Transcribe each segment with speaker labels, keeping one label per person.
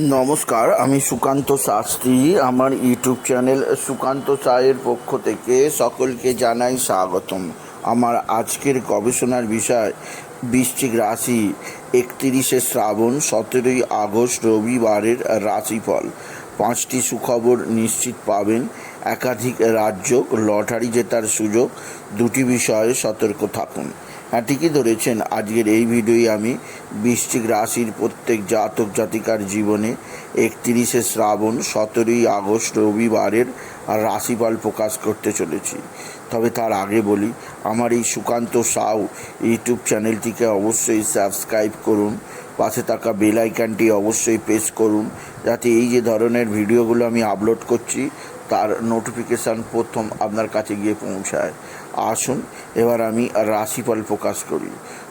Speaker 1: নমস্কার, আমি সুকান্ত শাস্ত্রী। আমার ইউটিউব চ্যানেল সুকান্ত চায়ের পক্ষ থেকে সকলকে জানাই স্বাগতম। আমার আজকের গবেষণার বিষয়, বৃশ্চিক রাশি, একত্রিশে শ্রাবণ, সতেরোই আগস্ট, রবিবারের রাশিফল। পাঁচটি সুখবর নিশ্চিত পাবেন। একাধিক রাজ্য লটারি জেতার সুযোগ। দুটি বিষয়ে সতর্ক থাকুন। হ্যাঁ ঠিকই ধরেছেন। আজকের এই ভিডিওই আমি বৃশ্চিক রাশির প্রত্যেক জাতক জাতিকার জীবনে একত্রিশে শ্রাবণ, সতেরোই আগস্ট, রবিবারের রাশিফল প্রকাশ করতে চলেছি। তবে তার আগে বলি, আমার এই সুকান্ত সাউ ইউটিউব চ্যানেলটিকে অবশ্যই সাবস্ক্রাইব করুন, পাশে থাকা বেল আইকনটি অবশ্যই প্রেস করুন, যাতে এই যে ধরনের ভিডিওগুলো আমি আপলোড করছি তার নোটিফিকেশান প্রথম আপনার কাছে গিয়ে পৌঁছায়। আসুন, এবার আমি রাশিফল প্রকাশ করি।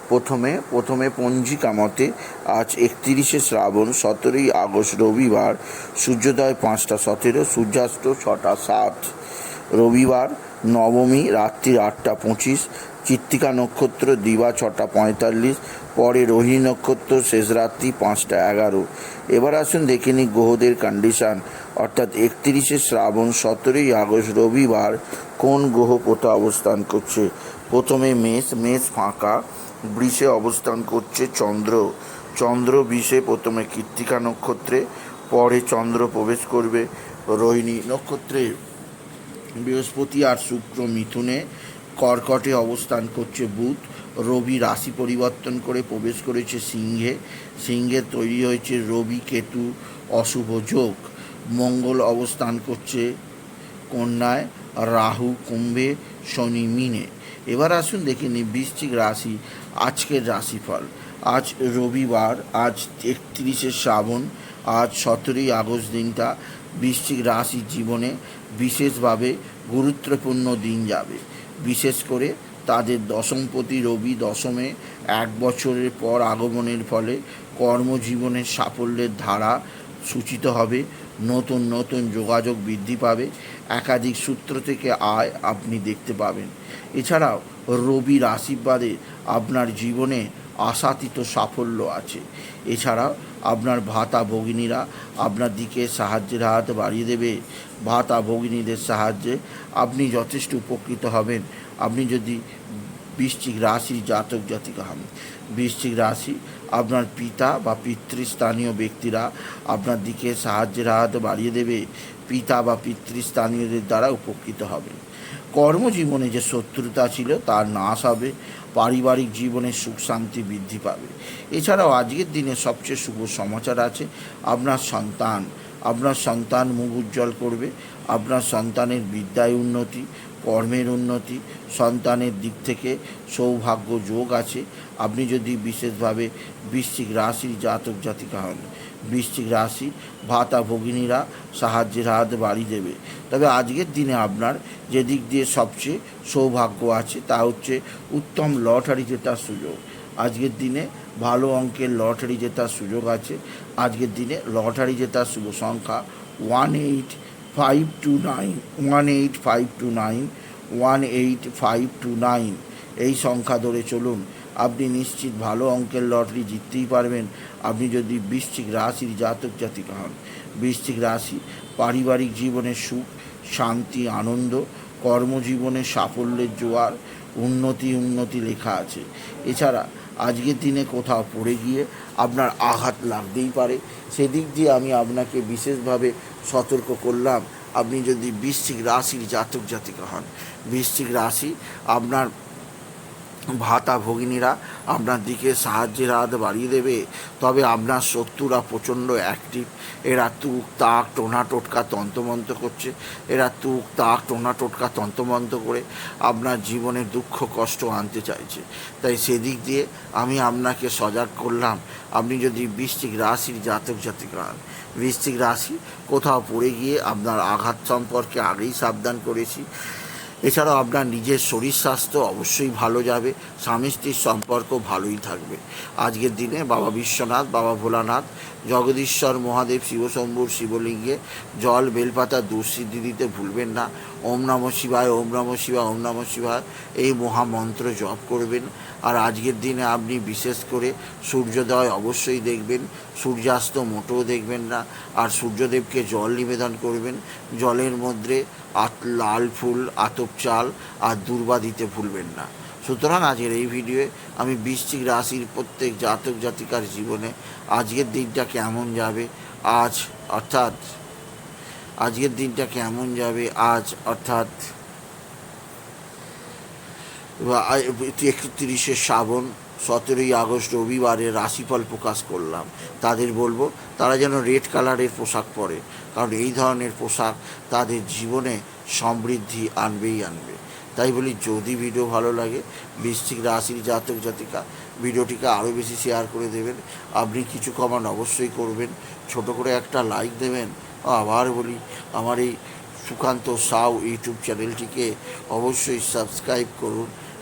Speaker 1: প্রথমে প্রথমে পঞ্জিকা মতে আজ একত্রিশে শ্রাবণ সতেরোই আগস্ট রবিবার, সূর্যোদয় পাঁচটা সতেরো, সূর্যাস্ত ছটা সাত। রবিবার নবমী রাত্রি আটটা পঁচিশ চিত্তিকা নক্ষত্র, দিবা ছটা পঁয়তাল্লিশ, পরে রোহিণী নক্ষত্র, শেষ রাত্রি পাঁচটা এগারো। এবার আসুন দেখে নিই গ্রহদের কন্ডিশান অর্থাৎ একত্রিশে শ্রাবণ সতেরোই আগস্ট রবিবার কোন গ্রহ কোথা অবস্থান করছে? প্রথমে মেষ মেষ ফাঁকা, বৃষে অবস্থান করছে চন্দ্র। চন্দ্র বিষে প্রথমে কৃত্তিকা নক্ষত্রে, পরে চন্দ্র প্রবেশ করবে রোহিণী নক্ষত্রে। বৃহস্পতি আর শুক্র মিথুনে কর্কটে অবস্থান করছে বুধ। রবি রাশি পরিবর্তন করে প্রবেশ করেছে সিংহে। সিংহে তৈরি হয়েছে রবি কেতু অশুভ যোগ। মঙ্গল অবস্থান করছে কন্যায়, রাহু, কুম্ভে, শনি, মিনে। এবার আসুন দেখে নিই বৃশ্চিক রাশি, আজকের রাশিফল। আজ রবিবার, আজ একত্রিশে শ্রাবণ, আজ সতেরোই আগস্ট দিনটা। বৃশ্চিক রাশির জীবনে বিশেষভাবে গুরুত্বপূর্ণ দিন যাবে। বিশেষ করে তাদের দশমপতি রবি দশমে এক বছরের পর আগমনের ফলে কর্মজীবনের সাফল্যের ধারা সূচিত হবে, নতুন নতুন যোগাযোগ বৃদ্ধি পাবে, একাধিক সূত্র থেকে আয় আপনি দেখতে পাবেন। এছাড়াও রবির আশীর্বাদে আপনার জীবনে আশাতীত সাফল্য আছে। এছাড়াও আপনার ভাতা ভগিনীরা আপনার দিকে সাহায্যের হাত বাড়িয়ে দেবে। ভাতা ভগিনীদের সাহায্যে আপনি যথেষ্ট উপকৃত হবেন। আপনি যদি বৃশ্চিক রাশি জাতক জাতিকা হন। বৃশ্চিক রাশি আপনার পিতা বা পিতৃস্থানীয় ব্যক্তিরা আপনার দিকে সাহায্যের হাত বাড়িয়ে দেবে। পিতা বা পিতৃস্থানীয়দের দ্বারা উপকৃত হবেন। কর্মজীবনে যে শত্রুতা ছিল, তার নাশ হবে, পারিবারিক জীবনে সুখ শান্তি বৃদ্ধি পাবে। এছাড়াও আজকের দিনে সবচেয়ে শুভ সমাচার আছে, আপনার সন্তান আপনার সন্তান মুখ উজ্জ্বল করবে আপনার সন্তানের বিদ্যায় উন্নতি, কর্মের উন্নতি, সন্তানের দিক থেকে সৌভাগ্য যোগ আছে। আপনি যদি বিশেষভাবে বৃশ্চিক রাশির জাতক জাতিকা হন, বৃশ্চিক রাশি ভাতা ভগিনীরা সাহায্যের হাত বাড়িয়ে দেবে। তবে আজকের দিনে আপনার যে দিক দিয়ে সবচেয়ে সৌভাগ্য আছে তা হচ্ছে উত্তম লটারি জেতার সুযোগ। আজকের দিনে ভালো অঙ্কের লটারি জেতার সুযোগ আছে। আজকের দিনে লটারি জেতার শুভ সংখ্যা one eight five two nine one eight five two nine one eight five two nine এই সংখ্যা ধরে চলুন। আপনি নিশ্চিত ভালো অঙ্কের লটারি জিততেই পারবেন। আপনি যদি বৃশ্চিক রাশির জাতক জাতিকা হন, বৃশ্চিক রাশি পারিবারিক জীবনে সুখ, শান্তি, আনন্দ, কর্মজীবনে সাফল্যের জোয়ার, উন্নতি উন্নতি লেখা আছে। এছাড়া আজকের দিনে কোথাও পড়ে গিয়ে আপনার আঘাত লাগতেই পারে। সেদিক দিয়ে আমি আপনাকে বিশেষভাবে সতর্ক করলাম। আপনি যদি বৃশ্চিক রাশির জাতক জাতিকা হন, বৃশ্চিক রাশি আপনার ভাতা ভগিনীরা আপনার দিকে সাহায্যের হাত বাড়িয়ে দেবে। তবে আপনার শত্রুরা প্রচণ্ড অ্যাক্টিভ এরা তুক, তাক, টোনা, টোটকা তন্তমন্ত করছে। এরা তুক, তাক, টোনা, টোটকা তন্তমন্ত করে আপনার জীবনে দুঃখ, কষ্ট আনতে চাইছে। তাই সেদিক দিয়ে আমি আপনাকে সজাগ করলাম। আপনি যদি বৃশ্চিক রাশির জাতক জাতিকা বৃশ্চিক রাশি কোথাও পড়ে গিয়ে আপনার আঘাত সম্পর্কে আগেই সাবধান করেছি। এছাড়াও আপনার নিজের শরীর স্বাস্থ্য অবশ্যই ভালো যাবে, স্বামী স্ত্রীর সম্পর্ক ভালোই থাকবে। আজকের দিনে বাবা বিশ্বনাথ, বাবা ভোলানাথ, জগদীশ্বর মহাদেব, শিবশম্ভুর শিবলিঙ্গে জল, বেলপাতা দুঃসিদ্ধি দিতে ভুলবেন না। ওম নম শিবায়, ওম নম শিবায়, ওম নম শিবায়, এই মহামন্ত্র জপ করবেন। আর আজকের দিনে আপনি বিশেষ করে সূর্যোদয় অবশ্যই দেখবেন, সূর্যাস্ত মোটেও দেখবেন না, আর সূর্যদেবকে জল নিবেদন করবেন, জলের মধ্যে আত লাল ফুল, আতপ চাল আর দুর্বা দিতে ভুলবেন না। সুতরাং আজকের এই ভিডিওয়ে আমি বৃশ্চিক রাশির প্রত্যেক জাতক জাতিকার জীবনে আজকের দিনটা কেমন যাবে, আজ অর্থাৎ, আজকের দিনটা কেমন যাবে, আজ অর্থাৎ একত্রিশে শ্রাবণ, সতেরোই আগস্ট, রবিবারে রাশিফল প্রকাশ করলাম। তাদের বলব, তারা যেন রেড কালারের পোশাক পরে, কারণ এই ধরনের পোশাক তাদের জীবনে সমৃদ্ধি আনবেই আনবে। তাই বলি, যদি ভিডিও ভালো লাগে, বৃশ্চিক রাশির জাতক জাতিকা, ভিডিওটিকে আরও বেশি শেয়ার করে দেবেন। আপনি কিছু কমান অবশ্যই করবেন। ছোট করে একটা লাইক দেবেন। আবার বলি, আমার এই সুকান্ত সাউ ইউটিউব চ্যানেলটিকে অবশ্যই সাবস্ক্রাইব করুন।